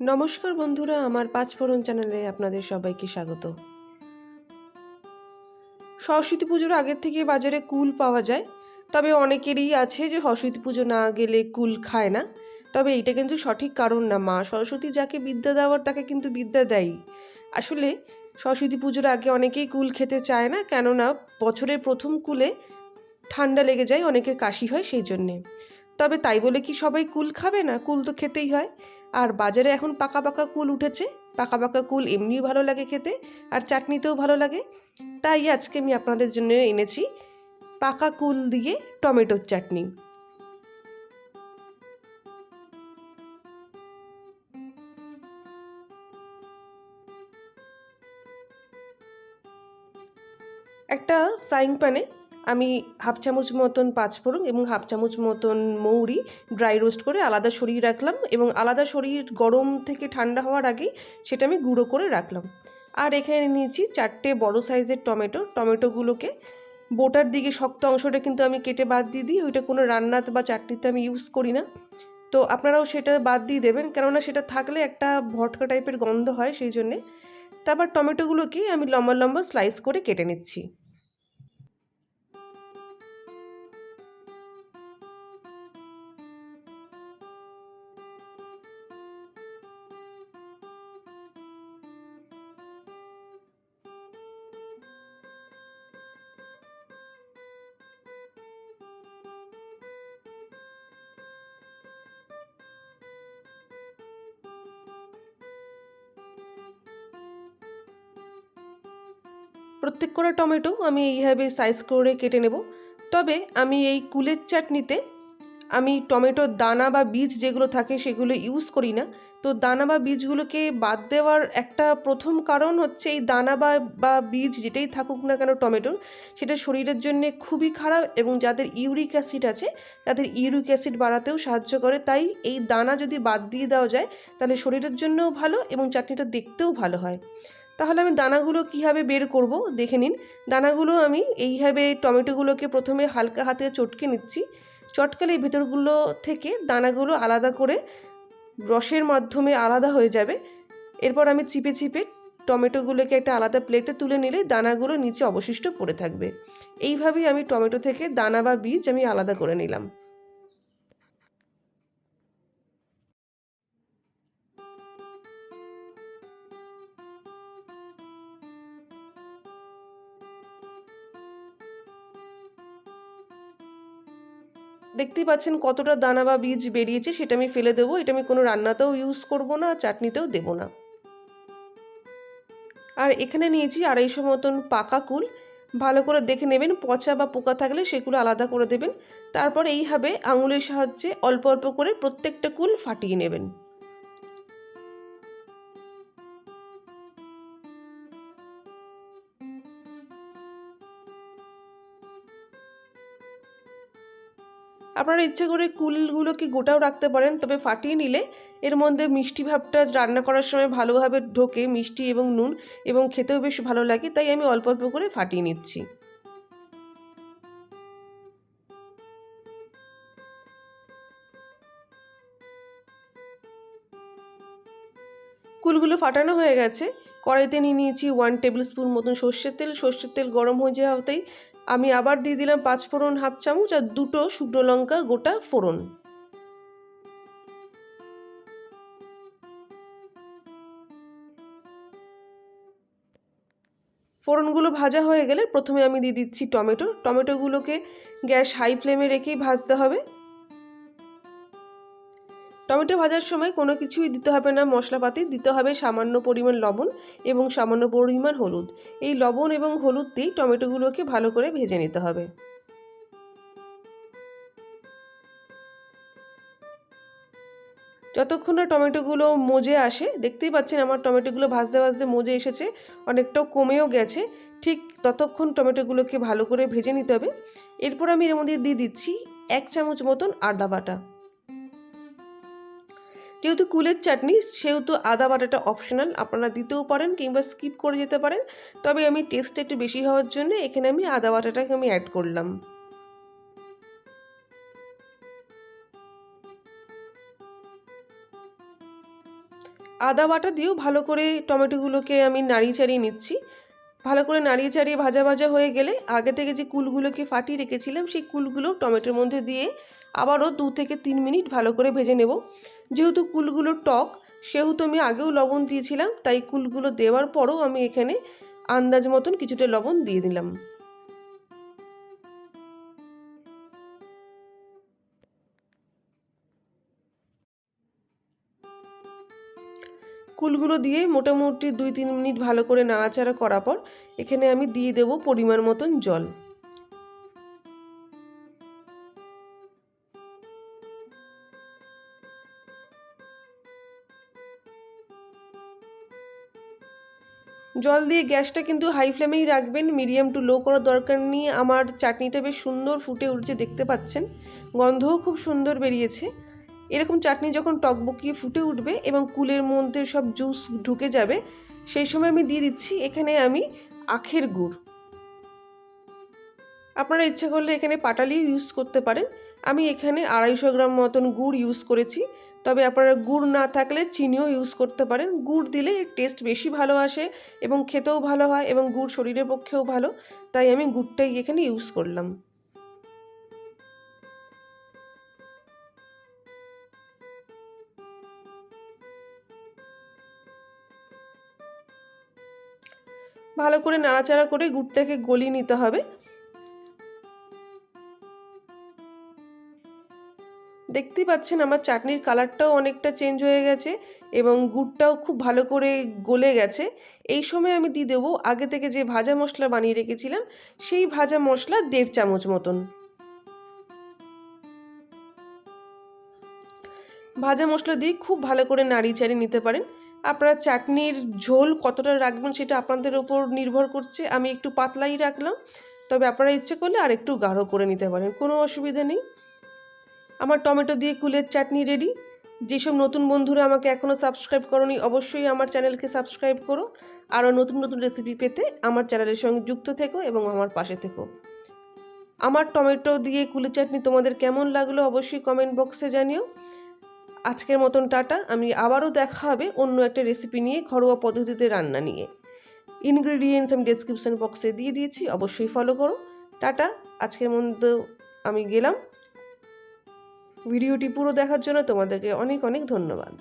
নমস্কার বন্ধুরা, আমার পাঁচ ফোড়ন চ্যানেলে আপনাদের সবাইকে স্বাগত। সরস্বতী পুজোর আগের থেকে বাজারে কুল পাওয়া যায়, তবে অনেকেরই আছে যে সরস্বতী পুজো না গেলে কুল খায় না। তবে এটা কিন্তু সঠিক কারণ না, মা সরস্বতী যাকে বিদ্যা দেওয়ার, তাকে কিন্তু বিদ্যা দেয় আসলে সরস্বতী পুজোর আগে অনেকেই কুল খেতে চায় না, কেননা বছরের প্রথম কুলে ঠান্ডা লেগে যায়, অনেকের কাশি হয় সেই জন্যে। তবে তাই বলে কি সবাই কুল খাবে না? কুল তো খেতেই হয়। আর বাজারে এখন পাকা পাকা কুল উঠেছে। পাকা পাকা কুল এমনিও ভালো লাগে খেতে আর চাটনিতেও ভালো লাগে। তাই আজকে আমি আপনাদের জন্য এনেছি পাকা কুল দিয়ে টমেটোর চাটনি। একটা ফ্রাইং প্যানে আমি হাফ চামচ মতন পাঁচফোড়ন এবং হাফ চামচ মতন মৌরি ড্রাই রোস্ট করে আলাদা সরিয়ে রাখলাম এবং আলাদা সরিয়ে গরম থেকে ঠান্ডা হওয়ার আগেই সেটা আমি গুঁড়ো করে রাখলাম। আর এখানে নিয়েছি চারটে বড় সাইজের টমেটো। টমেটোগুলোকে বোটার দিকে শক্ত অংশটা কিন্তু আমি কেটে বাদ দিয়ে দিই, ওইটা কোনো রান্নাতে বা চাটনিতে আমি ইউজ করি না। তো আপনারাও সেটা বাদ দিয়ে দেবেন, কেননা সেটা থাকলে একটা ভটকা টাইপের গন্ধ হয় সেই জন্যে। তারপর টমেটোগুলোকে আমি লম্বা লম্বা স্লাইস করে কেটে নিচ্ছি। প্রত্যেক কটা টমেটো আমি এইভাবে সাইজ করে কেটে নেব। তবে আমি এই কুলের চাটনিতে আমি টমেটোর দানা বা বীজ যেগুলো থাকে সেগুলো ইউজ করি না। তো দানা বা বীজগুলোকে বাদ দেওয়ার একটা প্রথম কারণ হচ্ছে এই দানা বা বা বীজ যেটাই থাকুক না কেন টমেটোর, সেটা শরীরের জন্য খুবই খারাপ এবং যাদের ইউরিক অ্যাসিড আছে, তাদের ইউরিক অ্যাসিড বাড়াতেও সাহায্য করে। তাই এই দানা যদি বাদ দিয়ে দেওয়া যায়, তাহলে শরীরের জন্যও ভালো এবং চাটনিটা দেখতেও ভালো হয়। তাহলে আমি দানাগুলো কীভাবে বের করব? দেখে নিন। দানাগুলো আমি এইভাবে টমেটোগুলোকে প্রথমে হালকা হাতে চটকে নিচ্ছি। চটকালে ভেতরগুলো থেকে দানাগুলো আলাদা করে রসের মাধ্যমে আলাদা হয়ে যাবে। এরপর আমি চিপে চিপে টমেটোগুলোকে একটা আলাদা প্লেটে তুলে নিলে দানাগুলো নিচে অবশিষ্ট পড়ে থাকবে। এইভাবেই আমি টমেটো থেকে দানা বা বীজ আমি আলাদা করে নিলাম। দেখতেই পাচ্ছেন কতটা দানা বা বীজ বেরিয়েছে, সেটা আমি ফেলে দেবো। এটা আমি কোনো রান্নাতেও ইউজ করব না, চাটনিতেও দেবো না। আর এখানে নিয়েছি আড়াইশো মতন পাকা কুল। ভালো করে দেখে নেবেন, পচা বা পোকা থাকলে সেগুলো আলাদা করে দেবেন। তারপর এইভাবে আঙুলের সাহায্যে অল্প অল্প করে প্রত্যেকটা কুল ফাটিয়ে নেবেন। আপনারা ইচ্ছে করে কুলগুলোকে গোটাও রাখতে পারেন, তবে ফাটিয়ে নিলে এর মধ্যে মিষ্টি ভাবটা রান্না করার সময় ভালোভাবে ঢোকে মিষ্টি এবং নুন এবং খেতেও বেশ ভালো লাগে, তাই আমি অল্প অল্প করে ফাটিয়ে নিচ্ছি। কুলগুলো ফাটানো হয়ে গেছে। কড়াইতে নিয়ে নিয়েছি ওয়ান টেবিল স্পুন মতন সর্ষের তেল। সর্ষের তেল গরম হয়ে যাওয়াতেই আমি আবার দিয়ে দিলাম পাঁচ ফোড়ন, হাফ চামচ আর দুটো শুকনো লঙ্কা, গোটা ফোড়ন। ফোড়নগুলো ভাজা হয়ে গেলে প্রথমে আমি দিয়ে দিচ্ছি টমেটো। টমেটোগুলোকে গ্যাস হাই ফ্লেমে রেখেই ভাজতে হবে। টমেটো ভাজার সময় কোনো কিছুই দিতে হবে না, মশলাপাতি। দিতে হবে সামান্য পরিমাণ লবণ এবং সামান্য পরিমাণ হলুদ। এই লবণ এবং হলুদ দিয়েই টমেটোগুলোকে ভালো করে ভেজে নিতে হবে। যতক্ষণ না টমেটোগুলো মজে আসে, দেখতেই পাচ্ছেন আমার টমেটোগুলো ভাজতে ভাজতে মজে এসেছে, অনেকটাও কমেও গেছে। ঠিক ততক্ষণ টমেটোগুলোকে ভালো করে ভেজে নিতে হবে। এরপর আমি এর মধ্যে দিয়ে দিচ্ছি এক চামচ মতন আদা বাটা। যেহেতু কুলের চাটনি, সেহেতু আদা বাটাটা অপশনাল আপনারা দিতেও পারেন কিংবা স্কিপ করে যেতে পারেন। তবে আমি টেস্টটা একটু বেশি হওয়ার জন্য এখানে আমি আদা বাটাটাকে আমি অ্যাড করলাম। আদা বাটা দিয়েও ভালো করে টমেটোগুলোকে আমি নাড়িয়ে চাড়িয়ে নিচ্ছি। ভালো করে নাড়িয়ে চাড়িয়ে ভাজা ভাজা হয়ে গেলে আগে থেকে যে কুলগুলোকে ফাটিয়ে রেখেছিলাম, সেই কুলগুলো টমেটোর মধ্যে দিয়ে আবারও দু থেকে তিন মিনিট ভালো করে ভেজে নেব। যেহেতু কুলগুলো টক, সেহেতু আমি আগেও লবণ দিয়েছিলাম, তাই কুলগুলো দেওয়ার পরও আমি এখানে আন্দাজ মতন কিছুটা লবণ দিয়ে দিলাম। কুলগুলো দিয়ে মোটামুটি দুই তিন মিনিট ভালো করে নাড়াচাড়া করার পর, এখানে আমি দিয়ে দেব পরিমাণ মতন জল। জল দিয়ে গ্যাসটা কিন্তু হাই ফ্লেমেই রাখবেন মিডিয়াম টু লো করার দরকার নেই। আমার চাটনিটা বেশ সুন্দর ফুটে উঠছে, দেখতে পাচ্ছেন। গন্ধও খুব সুন্দর বেরিয়েছে। এরকম চাটনি যখন টকবকিয়ে ফুটে উঠবে এবং কুলের মধ্যে সব জুস ঢুকে যাবে, সেই সময় আমি দিয়ে দিচ্ছি এখানে আমি আখের গুড়। আপনারা ইচ্ছা করলে এখানে পাটালি ইউজ করতে পারেন। আমি এখানে আড়াইশো গ্রাম মতন গুড় ইউজ করেছি। তবে আপনারা গুড় না থাকলে চিনিও ইউজ করতে পারেন। গুড় দিলে টেস্ট বেশি ভালো আসে এবং খেতেও ভালো হয় এবং গুড় শরীরের পক্ষেও ভালো। তাই আমি গুড়টাই এখানে ইউজ করলাম। ভালো করে নাড়াচাড়া করে গুড়টাকে গলিয়ে নিতে হবে। দেখতেই পাচ্ছেন আমার চাটনির কালারটাও অনেকটা চেঞ্জ হয়ে গেছে এবং গুড়টাও খুব ভালো করে গলে গেছে। এই সময় আমি দিয়ে দেবো আগে থেকে যে ভাজা মশলা বানিয়ে রেখেছিলাম, সেই ভাজা মশলা দেড় চামচ মতন। ভাজা মশলা দিয়ে খুব ভালো করে নাড়িয়ে চাড়িয়ে নিতে পারেন। আপনারা চাটনির ঝোল কতটা রাখবেন সেটা আপনাদের ওপর নির্ভর করছে, আমি একটু পাতলাই রাখলাম। তবে আপনারা ইচ্ছে করলে আর একটু গাঢ় করে নিতে পারেন, কোনো অসুবিধা নেই। আমার টমেটো দিয়ে কুলের চাটনি রেডি যেসব নতুন বন্ধুরা আমাকে এখনও সাবস্ক্রাইব করনি, অবশ্যই আমার চ্যানেলকে সাবস্ক্রাইব করো। আরও নতুন নতুন রেসিপি পেতে আমার চ্যানেলের সঙ্গে যুক্ত থেকো এবং আমার পাশে থেকো। আমার টমেটো দিয়ে কুলের চাটনি তোমাদের কেমন লাগল অবশ্যই কমেন্ট বক্সে জানিও। আজকের মতন টাটা, আমি আবারও দেখা হবে অন্য একটা রেসিপি নিয়ে ঘরোয়া পদ্ধতিতে রান্না নিয়ে। ইনগ্রেডিয়েন্টস আমি ডেসক্রিপশন বক্সে দিয়ে দিয়েছি, অবশ্যই ফলো করো। টাটা, আজকের মধ্যে আমি গেলাম। ভিডিওটি পুরো দেখার জন্য তোমাদেরকে অনেক অনেক ধন্যবাদ।